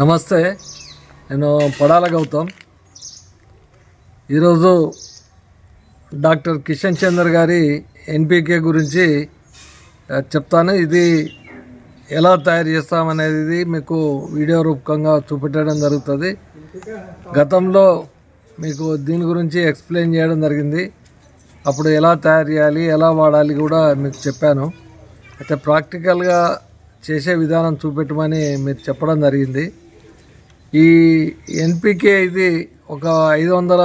నమస్తే నేను పడాల గౌతమ్. ఈరోజు డాక్టర్ కిషన్ చందర్ గారి ఎన్పికే గురించి చెప్తాను. ఇది ఎలా తయారు చేస్తామనేది మీకు వీడియో రూపకంగా చూపెట్టడం జరుగుతుంది. గతంలో మీకు దీని గురించి ఎక్స్ప్లెయిన్ చేయడం జరిగింది. అప్పుడు ఎలా తయారు చేయాలి ఎలా వాడాలి కూడా మీకు చెప్పాను. అయితే ప్రాక్టికల్గా చేసే విధానం చూపెట్టమని మీరు చెప్పడం జరిగింది. ఈ ఎన్పికే ఇది ఒక ఐదు వందల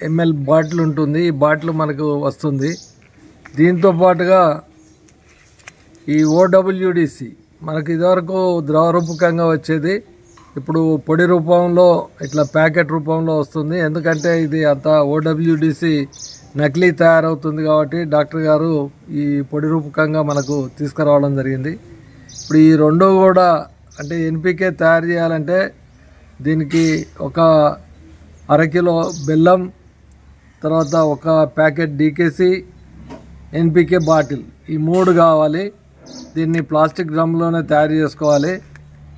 ఎంఎల్ బాటిల్ ఉంటుంది. ఈ బాటిల్ మనకు వస్తుంది. దీంతో పాటుగా ఈ ఓడబ్ల్యూడిసి మనకి ఇదివరకు ద్రవ రూపకంగా వచ్చేది. ఇప్పుడు పొడి రూపంలో ఇట్లా ప్యాకెట్ రూపంలో వస్తుంది. ఎందుకంటే ఇది అంత ఓడబ్ల్యూడిసి నకిలీ తయారవుతుంది కాబట్టి డాక్టర్ గారు ఈ పొడి రూపకంగా మనకు తీసుకురావడం జరిగింది. ఇప్పుడు ఈ రెండు కూడా అంటే ఎన్పికే తయారు చేయాలంటే దీనికి ఒక అరకిలో బెల్లం తర్వాత ఒక ప్యాకెట్ డీకేసి ఎన్పికే బాటిల్. ఈ మూడు కావాలి. దీన్ని ప్లాస్టిక్ డ్రమ్లోనే తయారు చేసుకోవాలి.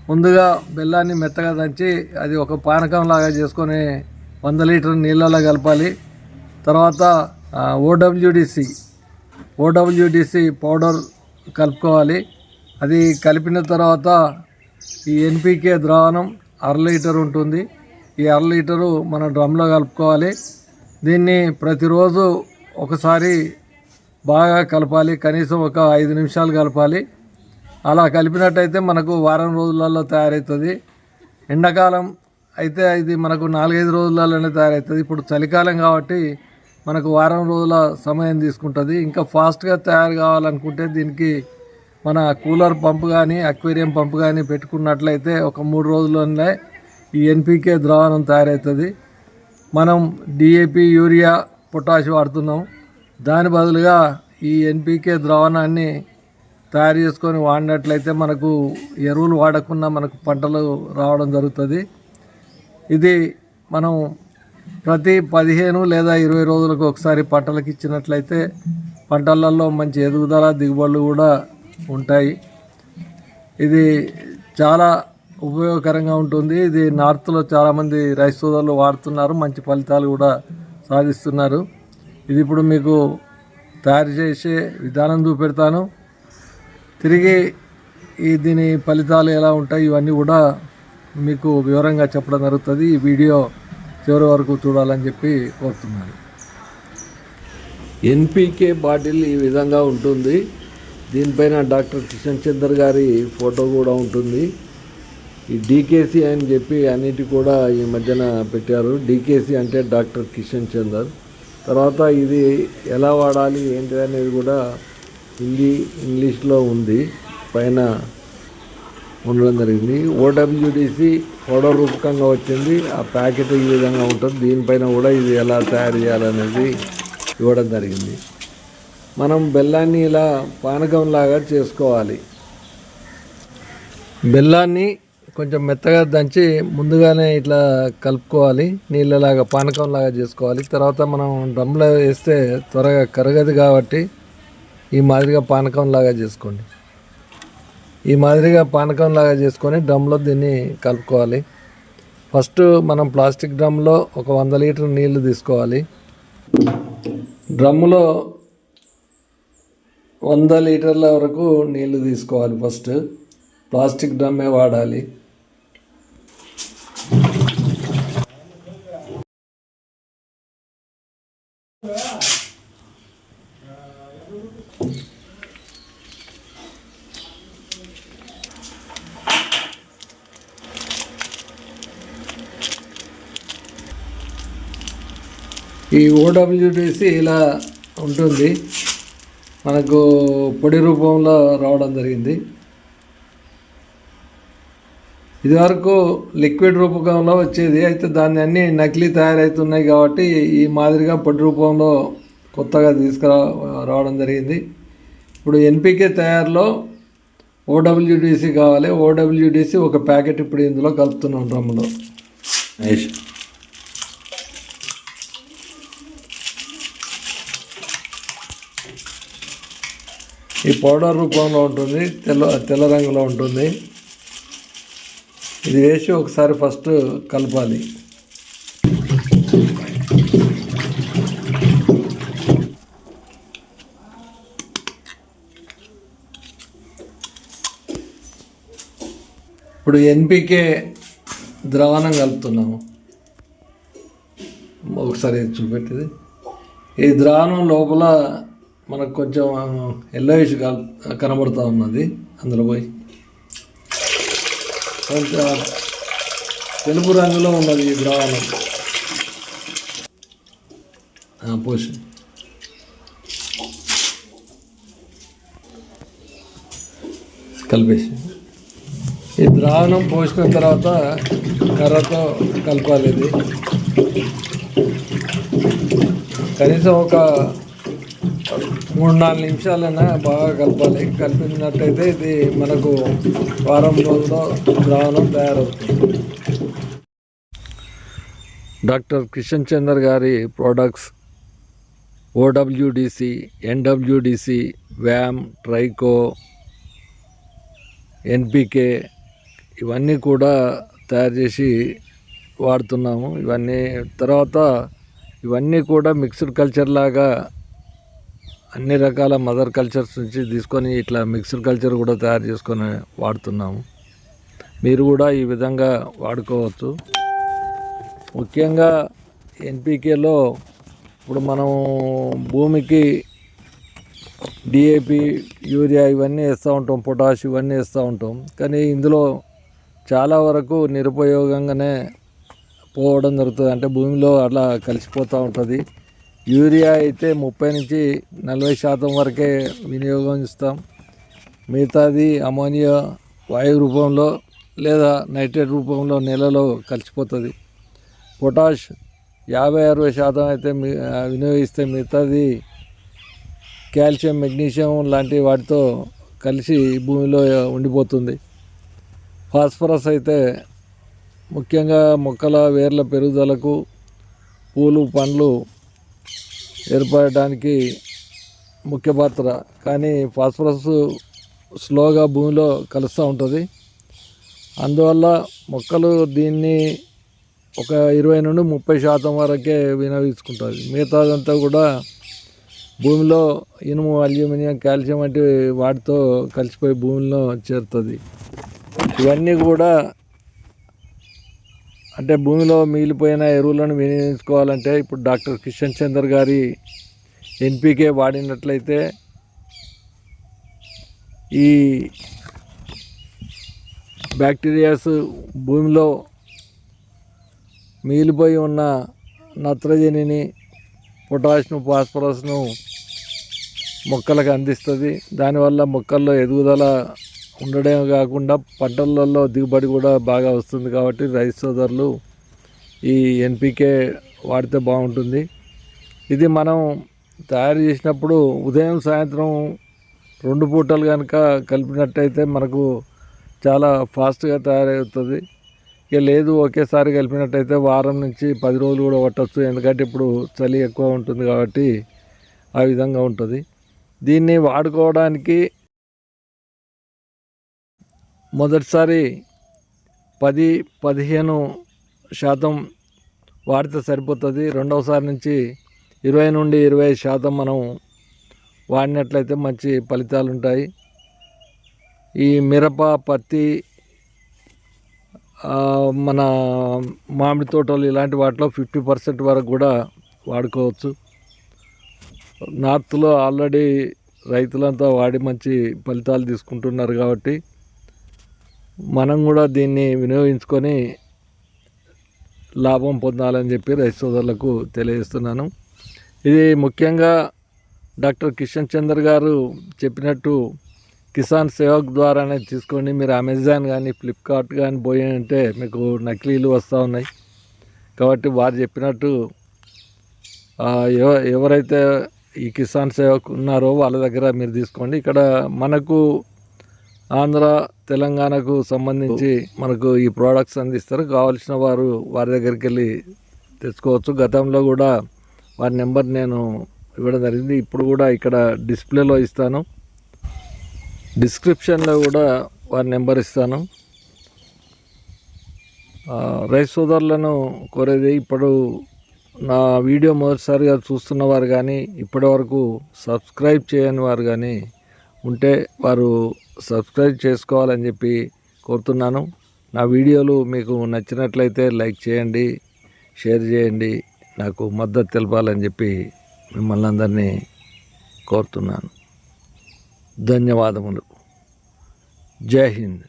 ముందుగా బెల్లాన్ని మెత్తగా దంచి అది ఒక పానకం లాగా చేసుకొని వంద లీటర్ నీళ్ళలో కలపాలి. తర్వాత ఓడబ్ల్యూడిసి ఓడబ్ల్యూడిసి పౌడర్ కలుపుకోవాలి. అది కలిపిన తర్వాత ఈ ఎన్పికే ద్రావణం అర లీటర్ ఉంటుంది. ఈ అర లీటరు మన డ్రమ్లో కలుపుకోవాలి. దీన్ని ప్రతిరోజు ఒకసారి బాగా కలపాలి. కనీసం ఒక ఐదు నిమిషాలు కలపాలి. అలా కలిపినట్టయితే మనకు వారం రోజులలో తయారవుతుంది. ఎండాకాలం అయితే ఇది మనకు నాలుగైదు రోజులలోనే తయారవుతుంది. ఇప్పుడు చలికాలం కాబట్టి మనకు వారం రోజుల సమయం తీసుకుంటుంది. ఇంకా ఫాస్ట్గా తయారు కావాలనుకుంటే దీనికి మన కూలర్ పంపు కానీ అక్వేరియం పంపు కానీ పెట్టుకున్నట్లయితే ఒక మూడు రోజుల్లోనే ఈ ఎన్పికే ద్రావణం తయారవుతుంది మనం డిఏపి యూరియా పొటాష్ వాడుతున్నాం. దాని బదులుగా ఈ ఎన్పికే ద్రావణాన్ని తయారు చేసుకొని వాడినట్లయితే మనకు ఎరువులు వాడకుండా మనకు పంటలు రావడం జరుగుతుంది. ఇది మనం ప్రతి పదిహేను లేదా ఇరవై రోజులకు ఒకసారి పంటలకు ఇచ్చినట్లయితే పంటలలో మంచి ఎదుగుదల దిగుబడులు కూడా ఉంటాయి. ఇది చాలా ఉపయోగకరంగా ఉంటుంది. ఇది నార్త్లో చాలామంది రైస్ సోదరులు వాడుతున్నారు. మంచి ఫలితాలు కూడా సాధిస్తున్నారు. ఇది ఇప్పుడు మీకు తయారు చేసే విధానం చూపెడతాను. తిరిగి ఈ దీని ఫలితాలు ఎలా ఉంటాయి ఇవన్నీ కూడా మీకు వివరంగా చెప్పడం జరుగుతుంది. ఈ వీడియో చివరి వరకు చూడాలని చెప్పి కోరుతున్నాను. ఎన్పికే బాటిల్ ఈ విధంగా ఉంటుంది. దీనిపైన డాక్టర్ కిషన్ చందర్ గారి ఫోటో కూడా ఉంటుంది. ఈ డీకేసీ అని చెప్పి అన్నిటి కూడా ఈ మధ్యన పెట్టారు. డీకేసీ అంటే డాక్టర్ కిషన్ చందర్. తర్వాత ఇది ఎలా వాడాలి ఏంటి అనేది కూడా హిందీ ఇంగ్లీష్లో ఉంది. పైన ఉండడం జరిగింది. ఓడబ్ల్యూడిసి పౌడర్ రూపకంగా వచ్చింది. ఆ ప్యాకెట్ ఈ విధంగా ఉంటుంది. దీనిపైన కూడా ఇది ఎలా తయారు చేయాలనేది ఇవ్వడం జరిగింది. మనం బెల్లాన్ని ఇలా పానకంలాగా చేసుకోవాలి. బెల్లాన్ని కొంచెం మెత్తగా దంచి ముందుగానే ఇట్లా కలుపుకోవాలి. నీళ్ళలాగా పానకంలాగా చేసుకోవాలి. తర్వాత మనం డ్రమ్లో వేస్తే త్వరగా కరగదు కాబట్టి ఈ మాదిరిగా పానకంలాగా చేసుకోండి. ఈ మాదిరిగా పానకంలాగా చేసుకొని డ్రమ్లో దీన్ని కలుపుకోవాలి. ఫస్ట్ మనం ప్లాస్టిక్ డ్రమ్లో ఒక వంద లీటర్ నీళ్ళు తీసుకోవాలి. డ్రమ్ములో వంద లీటర్ల వరకు నీళ్ళు తీసుకోవాలి ఫస్ట్. ప్లాస్టిక్ డ్రమ్మే వాడాలి. ఈ ఓడబ్ల్యూడిసి ఇలా ఉంటుంది. మనకు పొడి రూపంలో రావడం జరిగింది. ఇదివరకు లిక్విడ్ రూపకంలో వచ్చేది అయితే దాన్ని అన్ని నకిలీ తయారవుతున్నాయి కాబట్టి ఈ మాదిరిగా పొడి రూపంలో కొత్తగా తీసుకురా రావడం జరిగింది. ఇప్పుడు ఎన్పికే తయారులో ఓడబ్ల్యూడిసి కావాలి. ఓడబ్ల్యూడిసి ఒక ప్యాకెట్ ఇప్పుడు ఇందులో కలుపుతున్నాం డ్రమ్ములో. ఈ పౌడర్ రూపంలో ఉంటుంది తెల్ల తెల్ల రంగులో ఉంటుంది. ఇది వేసి ఒకసారి ఫస్ట్ కలపాలి. ఇప్పుడు ఎన్పికే ద్రావణం కలుపుతున్నాము. ఒకసారి చూపెట్టేది. ఈ ద్రావణం లోపల మనకు కొంచెం ఎల్లోయిష్ కనబడుతూ ఉన్నది. అందులో పోయి. కొంచెం తెలుపు రంగులో ఉన్నది ఈ ద్రావణం. పోసి. కలిపేసి. ఈ ద్రావణం పోసిన తర్వాత కర్రతో కలపాలి ఇది. కనీసం ఒక మూడు నాలుగు నిమిషాలైనా బాగా కలపాలి. కలిపినట్టయితే ఇది మనకు వారం రోజుల్లో ద్రావణం తయారవుతుంది. డాక్టర్ కిషన్ చందర్ గారి products OWDC NWDC VAM tricho NPK ఇవన్నీ కూడా తయారు చేసి వాడుతున్నాము. ఇవన్నీ తర్వాత ఇవన్నీ కూడా మిక్స్డ్ కల్చర్ లాగా అన్ని రకాల మదర్ కల్చర్స్ నుంచి తీసుకొని ఇట్లా మిక్స్డ్ కల్చర్ కూడా తయారు చేసుకొని వాడుతున్నాము. మీరు కూడా ఈ విధంగా వాడుకోవచ్చు. ముఖ్యంగా ఎన్పికేలో ఇప్పుడు మనం భూమికి డిఏపి యూరియా ఇవన్నీ వేస్తూ ఉంటాం పొటాష్ ఇవన్నీ వేస్తూ ఉంటాం. కానీ ఇందులో చాలా వరకు నిరుపయోగంగానే పోవడం జరుగుతుంది. అంటే భూమిలో అట్లా కలిసిపోతూ ఉంటుంది. యూరియా అయితే ముప్పై నుంచి నలభై శాతం వరకే వినియోగం ఇస్తాం. మిగతాది అమోనియా వాయు రూపంలో లేదా నైట్రేట్ రూపంలో నేలలో కలిసిపోతుంది. పొటాష్ యాభై అరవై శాతం అయితే వినియోగిస్తే మిగతాది కాల్షియం మెగ్నీషియం లాంటి వాటితో కలిసి భూమిలో ఉండిపోతుంది. ఫాస్ఫరస్ అయితే ముఖ్యంగా మొక్కల వేర్ల పెరుగుదలకు పూలు పండ్లు ఏర్పడడానికి ముఖ్య పాత్ర. కానీ ఫాస్ఫరస్ స్లోగా భూమిలో కలుస్తూ ఉంటుంది. అందువల్ల మొక్కలు దీన్ని ఒక ఇరవై నుండి ముప్పై శాతం వరకే వినియోగించుకుంటుంది మిగతాదంతా కూడా భూమిలో ఇనుము అల్యూమినియం కాల్షియం వంటి వాటితో కలిసిపోయి భూమిలో చేరుతుంది. ఇవన్నీ కూడా అంటే భూమిలో మిగిలిపోయిన ఎరువులను వినియోగించుకోవాలంటే ఇప్పుడు డాక్టర్ కిషన్ చందర్ గారి ఎన్పికే వాడినట్లయితే ఈ బ్యాక్టీరియాస్ భూమిలో మిగిలిపోయి ఉన్న నత్రజనిని పొటాష్ను ఫాస్ఫరస్ను మొక్కలకు అందిస్తుంది. దానివల్ల మొక్కల్లో ఎదుగుదల ఉండడమే కాకుండా పంటలలో దిగుబడి కూడా బాగా వస్తుంది కాబట్టి రైతు సోదరులు ఈ ఎన్పికే వాడితే బాగుంటుంది. ఇది మనం తయారు చేసినప్పుడు ఉదయం సాయంత్రం రెండు పూటలు కనుక కలిపినట్టయితే మనకు చాలా ఫాస్ట్గా తయారవుతుంది. ఇక లేదు ఒకేసారి కలిపినట్టయితే వారం నుంచి పది రోజులు కూడా పట్టచ్చు. ఎందుకంటే ఇప్పుడు చలి ఎక్కువ ఉంటుంది కాబట్టి ఆ విధంగా ఉంటుంది. దీన్ని వాడుకోవడానికి మొదటిసారి పది పదిహేను శాతం వాడితే సరిపోతుంది. రెండవసారి నుంచి ఇరవై నుండి ఇరవై శాతం మనం వాడినట్లయితే మంచి ఫలితాలు ఉంటాయి ఈ మిరప పత్తి మన మామిడి తోటలు ఇలాంటి వాటిలో ఫిఫ్టీ పర్సెంట్ వరకు కూడా వాడుకోవచ్చు. నార్త్లో ఆల్రెడీ రైతులంతా వాడి మంచి ఫలితాలు తీసుకుంటున్నారు కాబట్టి మనం కూడా దీన్ని వినియోగించుకొని లాభం పొందాలని చెప్పి రైతు సోదరులకు తెలియజేస్తున్నాను. ఇది ముఖ్యంగా డాక్టర్ కిషన్ చందర్ గారు చెప్పినట్టు కిసాన్ సేవక్ ద్వారానే తీసుకోండి. మీరు అమెజాన్ కానీ ఫ్లిప్కార్ట్ కానీ పోయి అంటే మీకు నకిలీలు వస్తూ ఉన్నాయి. కాబట్టి వారు చెప్పినట్టు ఎవ- ఎవరైతే ఈ కిసాన్ సేవకు ఉన్నారో వాళ్ళ దగ్గర మీరు తీసుకోండి. ఇక్కడ మనకు ఆంధ్ర తెలంగాణకు సంబంధించి మనకు ఈ ప్రోడక్ట్స్ అందిస్తారు. కావాల్సిన వారు వారి దగ్గరికి వెళ్ళి తెచ్చుకోవచ్చు. గతంలో కూడా వారి నెంబర్ నేను ఇవ్వడం జరిగింది. ఇప్పుడు కూడా ఇక్కడ డిస్ప్లేలో ఇస్తాను. డిస్క్రిప్షన్లో కూడా వారి నెంబర్ ఇస్తాను. రైస్ సోదరులను కోరేది ఇప్పుడు నా వీడియో మొదటిసారిగా చూస్తున్న వారు కానీ ఇప్పటివరకు సబ్స్క్రైబ్ చేయని వారు కానీ ఉంటే వారు సబ్స్క్రైబ్ చేసుకోవాలని చెప్పి కోరుతున్నాను. నా వీడియోలు మీకు నచ్చినట్లయితే లైక్ చేయండి షేర్ చేయండి. నాకు మద్దతు తెలపాలని చెప్పి మిమ్మల్ని అందరినీ కోరుతున్నాను. ధన్యవాదములు. జై హింద్.